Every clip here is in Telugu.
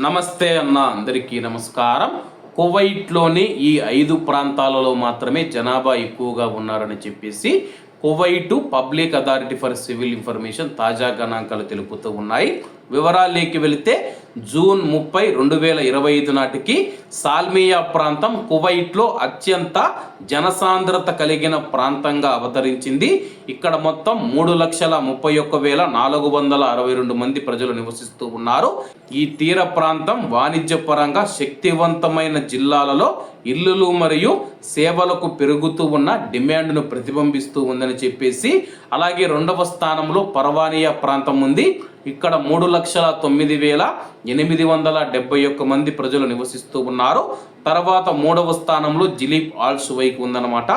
నమస్తే అన్న అందరికీ నమస్కారం. కువైట్లోని ఈ ఐదు ప్రాంతాలలో మాత్రమే జనాభా ఎక్కువగా ఉన్నారని చెప్పేసి Kuwait public authority for civil information తాజా గణాంకాలు తెలుపుతూ ఉన్నాయి. వివరాల్లోకి వెళితే జూన్ ముప్పై రెండు వేల ఇరవై ఐదు నాటికి సాల్మియా ప్రాంతం కువైట్లో అత్యంత జనసాంద్రత కలిగిన ప్రాంతంగా అవతరించింది. ఇక్కడ మొత్తం మూడు లక్షల ముప్పై ఒక్క వేల నాలుగు వందల అరవై రెండు మంది ప్రజలు నివసిస్తూ ఉన్నారు. ఈ తీర ప్రాంతం వాణిజ్యపరంగా శక్తివంతమైన జిల్లాలలో ఇల్లులు మరియు సేవలకు పెరుగుతూ ఉన్న డిమాండ్ను ప్రతిబింబిస్తూ ఉందని చెప్పేసి అలాగే రెండవ స్థానంలో పర్వానియా ప్రాంతం ఉంది. ఇక్కడ మూడు లక్షల తొమ్మిది వేల ఎనిమిది వందల డెబ్బై ఒక్క మంది ప్రజలు నివసిస్తూ ఉన్నారు. తర్వాత మూడవ స్థానంలో జిలీప్ ఆల్ సువైకి ఉందన్నమాట.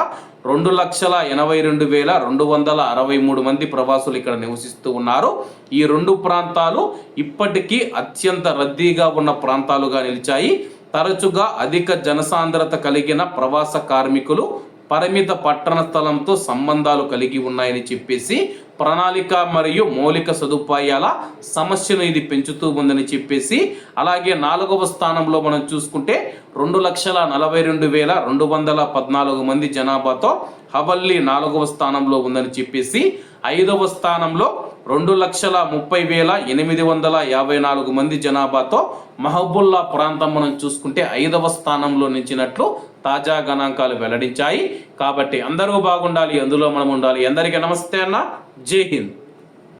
రెండు లక్షల ఎనభై రెండు వేల రెండు వందల అరవై మూడు మంది ప్రవాసులు ఇక్కడ నివసిస్తూ ఉన్నారు. ఈ రెండు ప్రాంతాలు ఇప్పటికీ అత్యంత రద్దీగా ఉన్న ప్రాంతాలుగా నిలిచాయి. తరచుగా అధిక జనసాంద్రత కలిగిన ప్రవాస కార్మికులు పరిమిత పట్టణ స్థలంతో సంబంధాలు కలిగి ఉన్నాయని చెప్పేసి ప్రణాళిక మరియు మౌలిక సదుపాయాల సమస్యను ఇది పెంచుతూ ఉందని చెప్పేసి అలాగే నాలుగవ స్థానంలో మనం చూసుకుంటే రెండు లక్షల నలభై రెండు వేల రెండు వందల పద్నాలుగు మంది జనాభాతో హవల్లీ నాలుగవ స్థానంలో ఉందని చెప్పేసి ఐదవ స్థానంలో రెండు లక్షల ముప్పై వేల ఎనిమిది వందల యాభై నాలుగు మంది జనాభాతో మహబుల్లా ప్రాంతం మనం చూసుకుంటే ఐదవ స్థానంలో నిలిచినట్లు తాజా గణాంకాలు వెల్లడించాయి. కాబట్టి అందరూ బాగుండాలి అందులో మనం ఉండాలి. అందరికీ నమస్తే అన్న. జై హింద్.